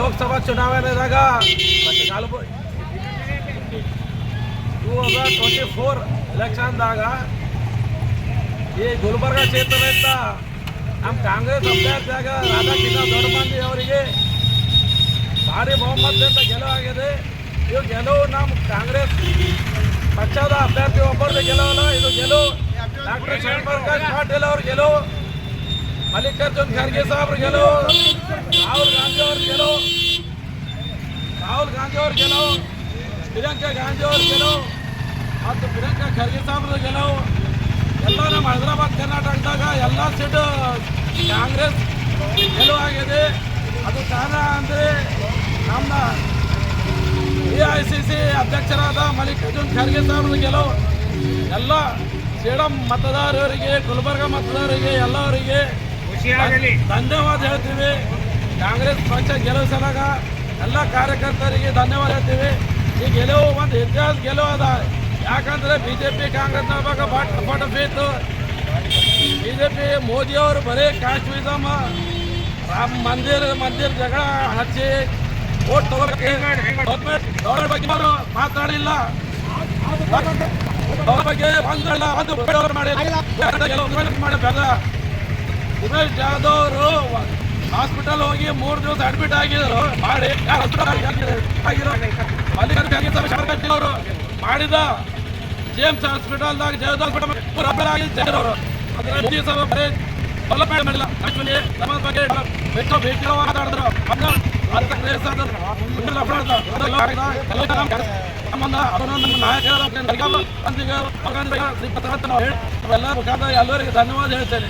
Lok Sabha ಚುನಾವಣೆದಾಗ ಕಲಬು two ಹೌಸಂಡ್ twenty four ಎಲೆಕ್ಷನ್ದಾಗ ಈ ಗುಲ್ಬರ್ಗ ಕ್ಷೇತ್ರದಿಂದ ನಮ್ಮ ಕಾಂಗ್ರೆಸ್ ಅಭ್ಯರ್ಥಿಯಾಗ ರಾಧಾಕೃಷ್ಣ ದೊಡ್ಡಮಂದಿ ಅವರಿಗೆ ಭಾರಿ ಬಹುಮತದಿಂದ ಗೆಲುವಾಗಿದೆ ಇದು ಗೆಲುವು ನಮ್ಮ ಕಾಂಗ್ರೆಸ್ ಪಕ್ಷದ ಅಭ್ಯರ್ಥಿ ಒಬ್ಬರದ್ದು ಗೆಲುವಲ್ಲ ಇದು ಗೆಲುವು ಡಾಕ್ಟರ್ ಶಿವಪ್ರಕಾಶ್ ಪಾಟೀಲ್ ಅವ್ರ ಗೆಲುವು ಮಲ್ಲಿಕಾರ್ಜುನ್ ಖರ್ಗೆ ಸಾಹೇಬ್ರ ಗೆಲುವು ರಾಹುಲ್ ಗಾಂಧಿ ಅವ್ರ ಗೆಲುವು ರಾಹುಲ್ ಗಾಂಧಿ ಅವ್ರ ಗೆಲುವು ಪ್ರಿಯಾಂಕಾ ಗಾಂಧಿ ಅವ್ರ ಗೆಲುವು ಮತ್ತು ಪ್ರಿಯಾಂಕಾ ಖರ್ಗೆ ಸಾಹೇಬ್ರ ಗೆಲುವು ಎಲ್ಲ ನಮ್ಮ ಹೈದರಾಬಾದ್, ಕರ್ನಾಟಕದಾಗ ಎಲ್ಲ ಸೀಟು ಕಾಂಗ್ರೆಸ್ ಗೆಲುವಾಗಿದೆ ಅದು ಕಾರಣ ಅಂದರೆ ನಮ್ಮ ಎ ಐ ಸಿ ಸಿ ಅಧ್ಯಕ್ಷರಾದ ಮಲ್ಲಿಕಾರ್ಜುನ್ ಖರ್ಗೆ ಸಾಹೇಬ್ರ ಗೆಲುವು ಎಲ್ಲ ಸೇಡಂ ಮತದಾರರಿಗೆ, ಗುಲ್ಬರ್ಗ ಮತದಾರರಿಗೆ ಎಲ್ಲವರಿಗೆ ಧನ್ಯವಾದ ಹೇಳ್ತೀವಿ. ಕಾಂಗ್ರೆಸ್ ಪಕ್ಷ ಗೆಲುವಿಸಲಾಗ ಎಲ್ಲ ಕಾರ್ಯಕರ್ತರಿಗೆ ಧನ್ಯವಾದ ಹೇಳ್ತೀವಿ. ಈ ಗೆಲುವು ಒಂದು ಇತಿಹಾಸ ಗೆಲುವು ಅದ. ಯಾಕಂದ್ರೆ ಬಿ ಜೆ ಪಿ ಕಾಂಗ್ರೆಸ್ ಬಾಟ ಫೇತು ಬಿ ಜೆ ಪಿ ಮೋದಿಯವರು ಬರೀ ಕಾಶ್ಮೀರಮ ರಾಮ ಮಂದಿರ ಮಂದಿರ ಜಗಳ ಹಚ್ಚಿ ಓಟ್ ತಗೋಬೇಕು. ಅವ್ರ ಬಗ್ಗೆ ಅವರು ಮಾತಾಡಿಲ್ಲ. ಅವ್ರ ಬಗ್ಗೆ ಬಂದ್ರಲ್ಲ ಅದು ಮಾಡಿಲ್ಲ. ಮಾಡಿ ಬೇಡ ಉಮೇಶ್ ಜಾಧವ್ ಅವರು ಹಾಸ್ಪಿಟಲ್ ಹೋಗಿ ಮೂರು ದಿವಸ ಅಡ್ಮಿಟ್ ಆಗಿದ್ರು. ಮಾಡಿ. ಮಲ್ಲಿಕಾರ್ಜುನ ಅವರು ಮಾಡಿದ ಜೇಮ್ಸ್ ಹಾಸ್ಪಿಟಲ್ದಾಗ ಹಾಸ್ಪಿಟಲ್ ಅವರು. ಮೋದಿ ಸಾಹೇಬ್ ಬರೀ ಡೆವಲಪ್ಮೆಂಟ್ ಮಾಡಿಲ್ಲ. ಆಕ್ಚುಲಿ ನಮ್ಮ ಬಗ್ಗೆ ಹೆಚ್ಚು ಭೇಟಿ ಮಾತಾಡಿದ್ರು. ಎಲ್ಲ ಸಂಬಂಧ ಅದನ್ನು ನಮ್ಮ ನಾಯಕರ ನಾವು ಹೇಳಿ ಅವೆಲ್ಲ ಮುಖಾಂತರ ಎಲ್ಲರಿಗೂ ಧನ್ಯವಾದ ಹೇಳ್ತೇನೆ.